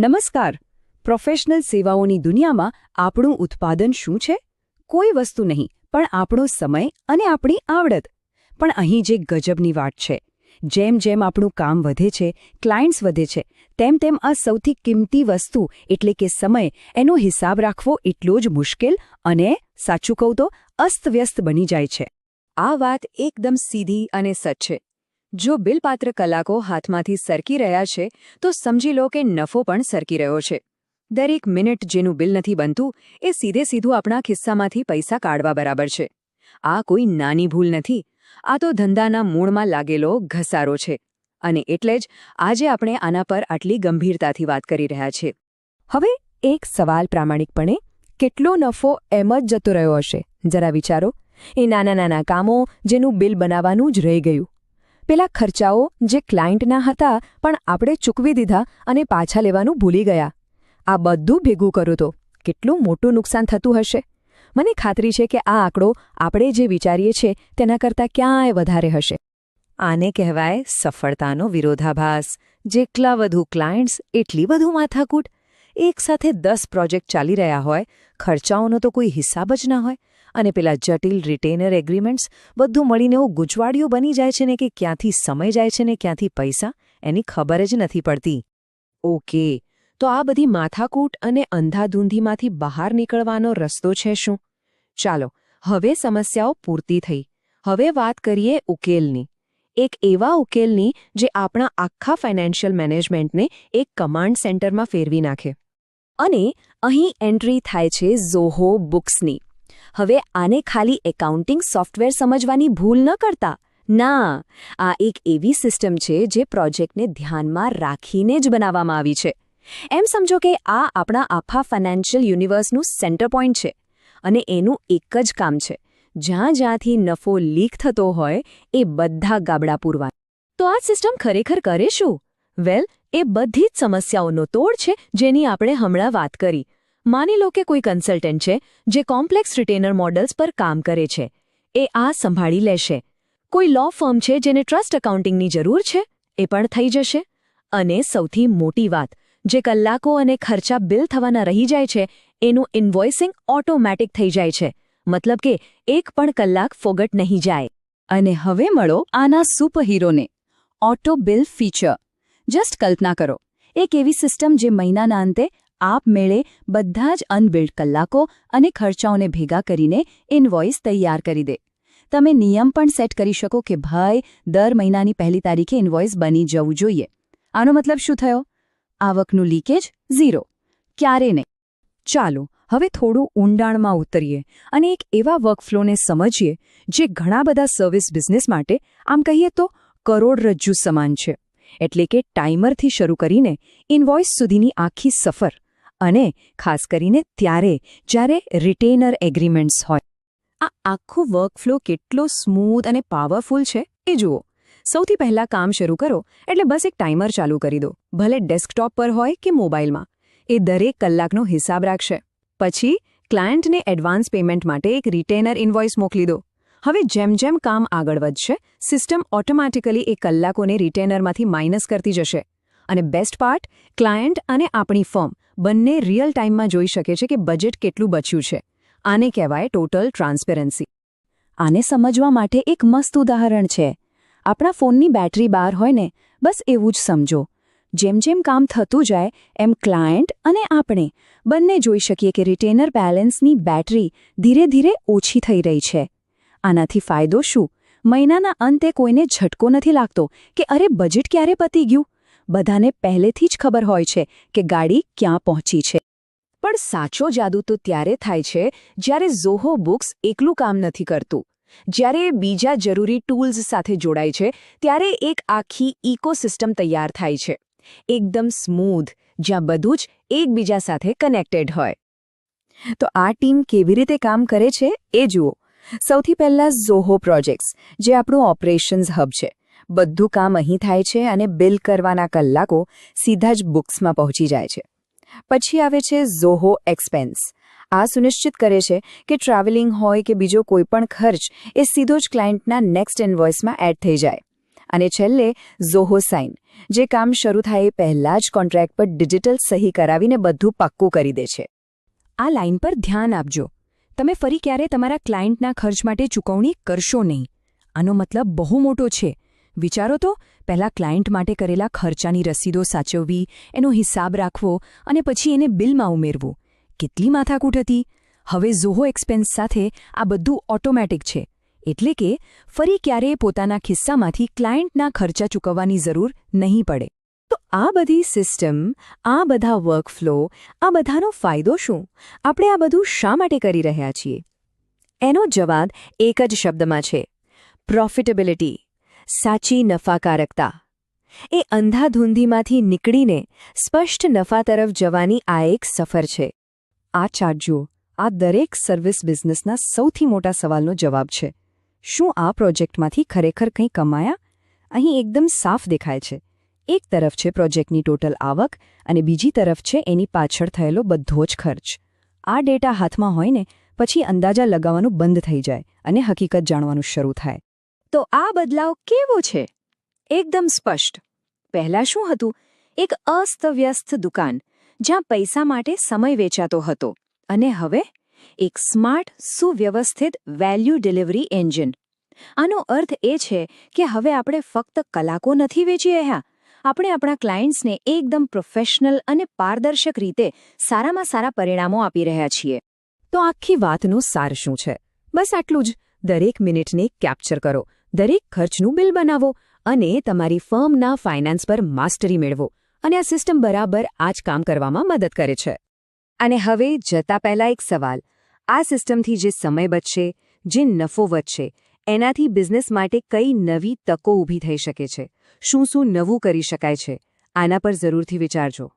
નમસ્કાર. પ્રોફેશનલ સેવાઓની દુનિયામાં આપણું ઉત્પાદન શું છે? કોઈ વસ્તુ નહીં, પણ આપણો સમય અને આપણી આવડત. પણ અહીં જે ગજબની વાત છે, જેમ જેમ આપણું કામ વધે છે ક્લાયન્ટ્સ વધે છે, તેમ તેમ આ સૌથી કિંમતી વસ્તુ એટલે કે સમય, એનો હિસાબ રાખવો એટલો જ મુશ્કેલ અને, સાચું કહું તો, અસ્તવ્યસ્ત બની જાય છે. આ વાત એકદમ સીધી અને સચ છે. જો બિલપાત્ર કલાકો હાથમાંથી સરકી રહ્યા છે, તો સમજી લો કે નફો પણ સરકી રહ્યો છે. દરેક મિનિટ જેનું બિલ નથી બનતું, એ સીધે સીધું આપણા ખિસ્સામાંથી પૈસા કાઢવા બરાબર છે. આ કોઈ નાની ભૂલ નથી, આ તો ધંધાના મૂળમાં લાગેલો ઘસારો છે. અને એટલે જ આજે આપણે આના પર આટલી ગંભીરતાથી વાત કરી રહ્યા છીએ. હવે એક સવાલ પ્રામાણિકપણે, કેટલો નફો એમ જ જતો રહ્યો હશે? જરા વિચારો. એ નાના નાના કામો જેનું બિલ બનાવવાનું જ રહી ગયું. પેલા ખર્ચાઓ જે ક્લાયન્ટના હતા પણ આપણે ચૂકવી દીધા અને પાછા લેવાનું ભૂલી ગયા. આ બધું ભેગું કરું તો કેટલું મોટું નુકસાન થતું હશે? મને ખાતરી છે કે આ આંકડો આપણે જે વિચારીએ છીએ તેના કરતાં ક્યાંય વધારે હશે. આને કહેવાય સફળતાનો વિરોધાભાસ. જેટલા વધુ ક્લાયન્ટ્સ, એટલી વધુ માથાકૂટ. એકસાથે દસ પ્રોજેક્ટ ચાલી રહ્યા હોય, ખર્ચાઓનો તો કોઈ હિસાબ જ ના હોય. અને પેલા જટિલ રિટેનર એગ્રીમેન્ટ્સ બધું મળીને એવું ગૂંચવાડિયું બની જાય છે ને કે ક્યાંથી સમય જાય છે ને ક્યાંથી પૈસા, એની ખબર જ નથી પડતી. ઓકે, તો આ બધી માથાકૂટ અને અંધાધૂંધીમાંથી બહાર નીકળવાનો રસ્તો છે શું? ચાલો, હવે સમસ્યાઓ પૂરતી થઈ. હવે વાત કરીએ ઉકેલની. એક એવા ઉકેલની જે આપણા આખા ફાઇનાન્શિયલ મેનેજમેન્ટને એક કમાન્ડ સેન્ટરમાં ફેરવી નાખે. અને અહીં એન્ટ્રી થાય છે ઝોહો બુક્સની હવે આને ખાલી એકાઉન્ટિંગ સોફ્ટવેર સમજવાની ભૂલ ન કરતા. ના, આ એક એવી સિસ્ટમ છે જે પ્રોજેક્ટને ધ્યાનમાં રાખીને જ બનાવવામાં આવી છે. એમ સમજો કે આ આપણા આખા ફાઇનાન્શિયલ યુનિવર્સનું સેન્ટર પોઈન્ટ છે અને એનું એક જ કામ છે. જ્યાં જ્યાંથી નફો લીક થતો હોય, એ બધા ગાબડા પૂરવા. તો આ સિસ્ટમ ખરેખર કરે શું? વેલ, એ બધી જ સમસ્યાઓનો તોડ છે જેની આપણે હમણાં વાત કરી. માની લો કે કોઈ કન્સલ્ટન્ટ છે, જે કોમ્પ્લેક્સ રિટેનર મોડલ્સ પર કામ કરે છે. એ આ સંભાળી લેશે. કોઈ લો ફર્મ છે, જેને ટ્રસ્ટ એકાઉન્ટિંગની જરૂર છે, એ પણ થઈ જશે. અને સૌથી મોટી વાત, જે કલાકો અને ખર્ચા બિલ થવાના રહી જાય છે, એનું ઇન્વોઇસિંગ ઓટોમેટિક થઈ જાય છે. મતલબ કે એક પણ કલાક ફોગટ નહીં જાય. અને હવે મળો આના સુપરહીરોને. Auto bill feature. જસ્ટ કલ્પના કરો. એક એવી સિસ્ટમ જે મહિનાના અંતે આપમેળે બધા જ અનબિલ્ડ કલાકો અને ખર્ચાઓને ભેગા કરીને ઇનવોઇસ તૈયાર કરી દે. તમે નિયમ પણ સેટ કરી શકો કે ભાઈ, દર મહિનાની પહેલી તારીખે ઇનવોઇસ બની જવું જોઈએ. આનો મતલબ શું થયો? આવકનું લીકેજ ઝીરો. ક્યારે નહીં. ચાલો, હવે થોડું ઊંડાણમાં ઉતરીએ અને એક એવા વર્કફ્લોને સમજીએ જે ઘણા બધા સર્વિસ બિઝનેસ માટે, આમ કહીએ તો, કરોડરજ્જુ સમાન છે. એટલે કે ટાઈમરથી શરૂ કરીને ઇનવોઇસ સુધીની આખી સફર. અને ખાસ કરીને ત્યારે, જ્યારે રિટેનર એગ્રીમેન્ટ્સ હોય. આ આખો વર્કફ્લો કેટલો સ્મૂથ અને પાવરફુલ છે એ જુઓ. સૌથી પહેલાં કામ શરૂ કરો, એટલે બસ એક ટાઈમર ચાલુ કરી દો. ભલે ડેસ્કટોપ પર હોય કે મોબાઈલમાં એ દરેક કલાકનો હિસાબ રાખશે. પછી ક્લાયન્ટને એડવાન્સ પેમેન્ટ માટે એક રિટેનર ઇન્વોઇસ મોકલી દો. હવે જેમ જેમ કામ આગળ વધશે સિસ્ટમ ઓટોમેટિકલી એ કલાકોને રિટેનરમાંથી માઇનસ કરતી જશે. અને બેસ્ટ પાર્ટ ક્લાયન્ટ અને આપણી ફર્મ બંને રિયલ ટાઈમમાં જોઈ શકે છે કે બજેટ કેટલું બચ્યું છે. આને કહેવાય ટોટલ ટ્રાન્સપેરન્સી આને સમજવા માટે એક મસ્ત ઉદાહરણ છે. આપણા ફોનની બેટરી બહાર હોય ને, બસ એવું જ સમજો. જેમ જેમ કામ થતું જાય, એમ ક્લાયન્ટ અને આપણે બંને જોઈ શકીએ કે રિટેનર બેલેન્સની બેટરી ધીરે ધીરે ઓછી થઈ રહી છે. આનાથી ફાયદો શું? મહિનાના અંતે કોઈને ઝટકો નથી લાગતો કે અરે બજેટ ક્યારે પતી ગયું? બધાને પહેલેથી જ ખબર હોય છે કે ગાડી ક્યાં પહોંચી છે. પણ સાચો જાદુ તો ત્યારે થાય છે જ્યારે ઝોહો બુક્સ એકલું કામ નથી કરતું. જ્યારે બીજા જરૂરી ટૂલ્સ સાથે જોડાય છે, ત્યારે એક આખી ઇકોસિસ્ટમ તૈયાર થાય છે. એકદમ સ્મૂધ, જ્યાં બધું જ એકબીજા સાથે કનેક્ટેડ હોય. તો આ ટીમ કેવી રીતે કામ કરે છે એ જુઓ. સૌથી પહેલાં ઝોહો પ્રોજેક્ટ્સ, જે આપણું ઓપરેશન્સ હબ છે. બધું કામ અહીં થાય છે અને બિલ કરવાના કલાકો સીધા જ બુક્સમાં પહોંચી જાય છે. પછી આવે છે ઝોહો એક્સપેન્સ આ સુનિશ્ચિત કરે છે કે ટ્રાવેલિંગ હોય કે બીજો કોઈપણ ખર્ચ એ સીધો જ ક્લાયન્ટના નેક્સ્ટ ઇન્વોઇસમાં એડ થઈ જાય. અને છેલ્લે ઝોહો સાઇન જે કામ શરૂ થાય એ પહેલાં જ કોન્ટ્રાક્ટ પર ડિજિટલ સહી કરાવીને બધું પાક્કું કરી દે છે. આ લાઇન પર ધ્યાન આપજો. તમે ફરી ક્યારે તમારા ક્લાયન્ટના ખર્ચ માટે ચૂકવણી કરશો નહીં. આનો મતલબ બહુ મોટો છે. વિચારો તો, પહેલાં ક્લાયન્ટ માટે કરેલા ખર્ચાની રસીદો સાચવવી, એનો હિસાબ રાખવો અને પછી એને બિલમાં ઉમેરવું. કેટલી માથાકૂટ હતી. હવે ઝોહો એક્સપેન્સ સાથે આ બધું ઓટોમેટિક છે. એટલે કે, ફરી ક્યારેય પોતાના ખિસ્સામાંથી ક્લાયન્ટના ખર્ચા ચૂકવવાની જરૂર નહીં પડે. તો આ બધી સિસ્ટમ, આ બધા વર્કફ્લો, આ બધાનો ફાયદો શું? આપણે આ બધું શા માટે કરી રહ્યા છીએ? એનો જવાબ એક જ શબ્દમાં છે. પ્રોફિટેબિલિટી. સાચી નફાકારકતા. એ અંધાધૂંધીમાંથી નીકળીને સ્પષ્ટ નફા તરફ જવાની આ એક સફર છે. આ ચાર્ટ જુઓ. આ દરેક સર્વિસ બિઝનેસના સૌથી મોટા સવાલનો જવાબ છે. શું આ પ્રોજેક્ટમાંથી ખરેખર કંઈ કમાયા? અહીં એકદમ સાફ દેખાય છે. એક તરફ છે પ્રોજેક્ટની ટોટલ આવક અને બીજી તરફ છે એની પાછળ થયેલો બધો જ ખર્ચ. આ ડેટા હાથમાં હોય ને, પછી અંદાજા લગાવવાનું બંધ થઈ જાય અને હકીકત જાણવાનું શરૂ થાય. તો આ બદલાવ કેવો છે? એકદમ સ્પષ્ટ. પહેલાં શું હતું? એક અસ્તવ્યસ્ત દુકાન, જ્યાં પૈસા માટે સમય વેચાતો હતો. અને હવે એક સ્માર્ટ, સુવ્યવસ્થિત વેલ્યુ ડિલિવરી એન્જિન આનો અર્થ એ છે કે હવે આપણે ફક્ત કલાકો નથી વેચી રહ્યા. આપણે આપણા ક્લાયન્ટ્સને એકદમ પ્રોફેશનલ અને પારદર્શક રીતે સારામાં સારા પરિણામો આપી રહ્યા છીએ. તો આખી વાતનું સાર શું છે? બસ આટલું જ. દરેક મિનિટને કેપ્ચર કરો. દરેક ખર્ચનું બિલ બનાવો અને તમારી ફર્મના ફાઇનાન્સ પર માસ્ટરી મેળવો અને આ સિસ્ટમ બરાબર આ જ કામ કરવામાં મદદ કરે છે. અને હવે જતા પહેલા એક સવાલ. આ સિસ્ટમથી જે સમય બચશે, જે નફો વધશે, એનાથી બિઝનેસ માટે કઈ નવી તકો ઊભી થઈ શકે છે? શું શું નવું કરી શકાય છે? આના પર જરૂરથી વિચારજો.